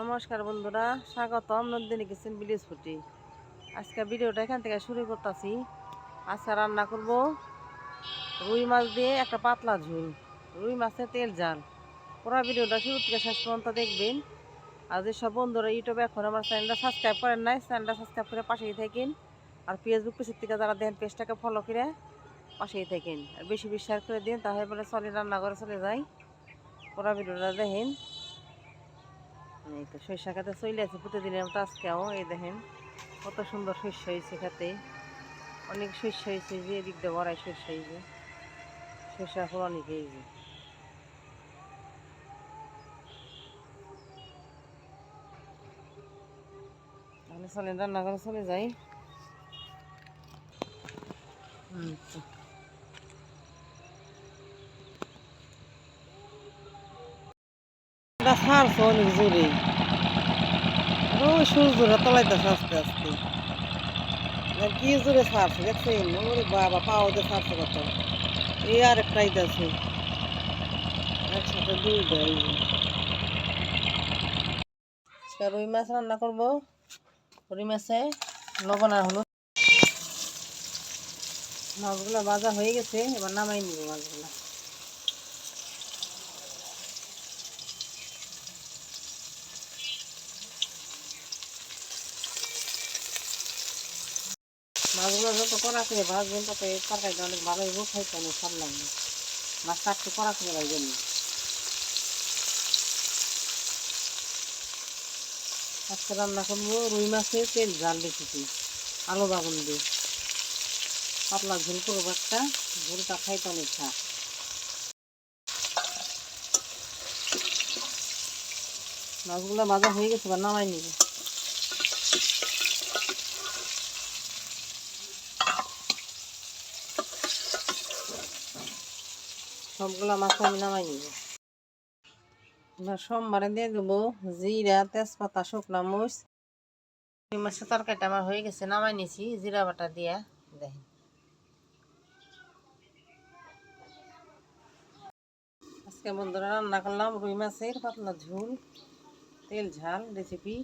নমস্কার বন্ধুরা, স্বাগতম নন্দিনী কিচেন বিলিজ ফুটি। আজকে ভিডিওটা এখান থেকে শুরু করতেছি। আজকে রান্না করব রুই মাছ দিয়ে একটা পাতলা ঝুল, রুই মাছের তেল জাল পুরো ভিডিওটা শুরু থেকে শেষ পর্যন্ত দেখবেন। আর যেসব বন্ধুরা ইউটিউবে এখন আমার চ্যানেলটা সাবস্ক্রাইব করেন নাই, চ্যানেলটা সাবস্ক্রাইব করে পাশেই থাকেন। আর ফেসবুক পেজের থেকে যারা দেখেন, পেজটাকে ফলো করে পাশেই থাকেন। আর বেশি বেশি শেয়ার করে দিন, তাহলে বলে চলে রান্না করে চলে যাই। পুরো ভিডিওটা দেখেন। এই তো সরিষা খেতে চলে আছে, প্রতিদিনের মতো আজকেও, এই দেখেন, কত সুন্দর শস্য হয়েছে খেতে। অনেক শস্য হয়েছে যে, এদিক দিয়ে ভরাই শস্য হয়েছে শস্য ফুল অনেক হয়েছে তাহলে চলেন রান্না করে চলে যাই। হুম এটা ছাড়ছে অনেক জোরে ওই সূর্যরা তলাইতেছে আস্তে আস্তে। কি জোরে ছাড়ছে দেখছেন? ওরে বাবা, পাও দিয়ে ছাড়ছে কত। এই আর একটা একসাথে রুই মাছ রান্না করব। রুই মাছে লবণ আর হলুদ। মাছগুলো ভাজা হয়ে গেছে, এবার নামাই নিব মাছগুলো। মাছগুলো যত কড়া করে ভাজবেন অনেক ভালো হইব খাইতে অনেক লাগবে মাছটা একটু করে ভাজবেন না আজকে রান্না করব রুই মাছের তেল জাল রেখেছি আলো বাগুন দিয়ে। পাতলা ঝোল করব একটা, ঝোলটা খাইতে অনেক খাক মাছগুলো ভাজা হয়ে গেছে বা নামাই নিব। সবগুলো মাছ আমি নামাই নিব। এবার সোমবারে দিয়ে দেবো জিরা, তেজপাতা, শুকনো মরিচ। এই মাছের তরকারিটা আমার হয়ে গেছে, নামাই নিছি জিরা বাটা দিয়া, দেখেন। আজকে বন্ধুরা রান্না করলাম রুই মাছের পাতলা ঝোল, তেল ঝাল রেসিপি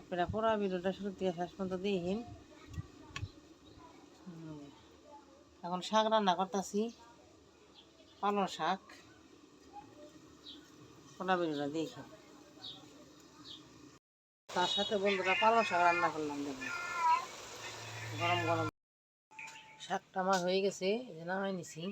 আপনারা পুরো ভিডিওটা শুরু থেকে শেষ পর্যন্ত দিন এখন শাক রান্না করতেছি। পালং শাক পোনা দেখি তার সাথে বন্ধুরা পালং শাক রান্না করলাম, দেখুন। গরম গরম। শাকটা আমার হয়ে গেছে নামাই নিছি।